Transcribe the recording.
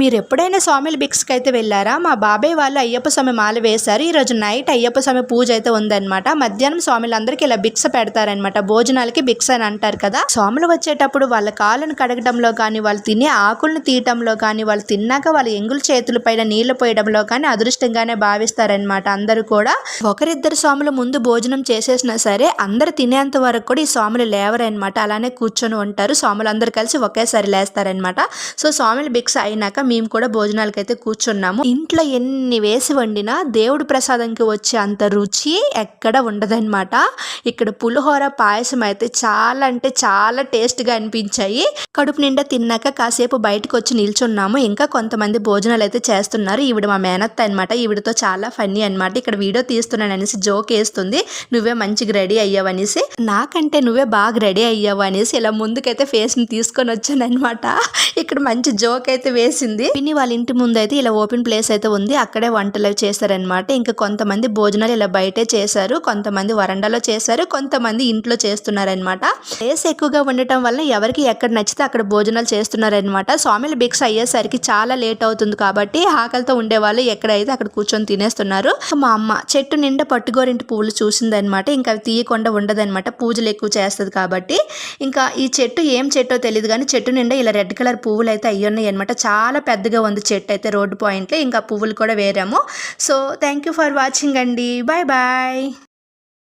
మీరు ఎప్పుడైనా స్వామిల బిక్స్కి అయితే వెళ్ళారా? మా బాబాయ్ వాళ్ళు అయ్యప్ప స్వామి మాల వేశారు. ఈరోజు నైట్ అయ్యప్ప స్వామి పూజ అయితే ఉందన్నమాట. మధ్యాహ్నం స్వాములందరికీ ఇలా బిక్స పెడతారనమాట భోజనాలకి బిక్స్ అని అంటారు కదా. స్వాములు వచ్చేటప్పుడు వాళ్ళ కాళ్ళను కడగడంలో కానీ వాళ్ళు తినే ఆకులను తీయటంలో కానీ వాళ్ళు తిన్నాక వాళ్ళ ఎంగుల చేతుల పైన నీళ్ళు పోయడంలో కానీ అదృష్టంగానే భావిస్తారనమాట అందరూ కూడా. ఒకరిద్దరు స్వాములు ముందు భోజనం చేసేసినా సరే అందరు తినేంత వరకు కూడా ఈ స్వాములు లేవరనమాట అలానే కూర్చొని ఉంటారు. స్వాములు అందరు కలిసి ఒకేసారి లేస్తారనమాట సో స్వాములు బిక్స్ అయినాక మేము కూడా భోజనాలకి అయితే కూర్చున్నాము. ఇంట్లో ఎన్ని వేసి వండినా దేవుడి ప్రసాదంకి వచ్చే అంత రుచి ఎక్కడ ఉండదన్నమాట. ఇక్కడ పులిహోర పాయసం అయితే చాలా అంటే చాలా టేస్ట్గా అనిపించాయి. కడుపు నిండా తిన్నాక కాసేపు బయటకు వచ్చి నిల్చున్నాము. ఇంకా కొంతమంది భోజనాలు అయితే చేస్తున్నారు. ఈవిడ మా మేనత్త అనమాట ఈవిడతో చాలా ఫన్నీ అనమాట ఇక్కడ వీడియో తీస్తున్నాను అనేసి జోక్ వేస్తుంది. నువ్వే మంచిగా రెడీ అయ్యావు అనేసి నాకంటే నువ్వే బాగా రెడీ అయ్యావు అనేసి ఇలా ముందుకైతే ఫేస్ని తీసుకొని వచ్చాను అనమాట ఇక్కడ మంచి జోక్ అయితే వేసింది పిన్ని వాళ్ళ ఇంటి ముందు అయితే ఇలా ఓపెన్ ప్లేస్ అయితే ఉంది. అక్కడే వంటలు చేశారనమాట ఇంకా కొంతమంది భోజనాలు ఇలా బయటే చేశారు. కొంతమంది వరండాలో చేశారు. కొంతమంది ఇంట్లో చేస్తున్నారనమాట ప్లేస్ ఎక్కువగా ఉండటం వల్ల ఎవరికి ఎక్కడ నచ్చితే అక్కడ భోజనాలు చేస్తున్నారనమాట స్వామిల బిక్స్ అయ్యేసరికి చాలా లేట్ అవుతుంది కాబట్టి ఆకలితో ఉండేవాళ్ళు ఎక్కడైతే అక్కడ కూర్చొని తినేస్తున్నారు. మా అమ్మ చెట్టు నిండా పట్టుగోరింటి పువ్వులు చూసిందనమాట ఇంకా అవి తీయకుండా ఉండదన్నమాట. పూజలు ఎక్కువ చేస్తుంది కాబట్టి. ఇంకా ఈ చెట్టు ఏం చెట్టో తెలియదు కానీ చెట్టు నిండా ఇలా రెడ్ కలర్ పువ్వులు అయితే అయ్యున్నాయి అనమాట చాలా చాలా పెద్దగా ఉంది చెట్టు అయితే రోడ్డు పాయింట్లో ఇంకా పువ్వులు కూడా వేరాము. So thank you for watching అండి. Bye bye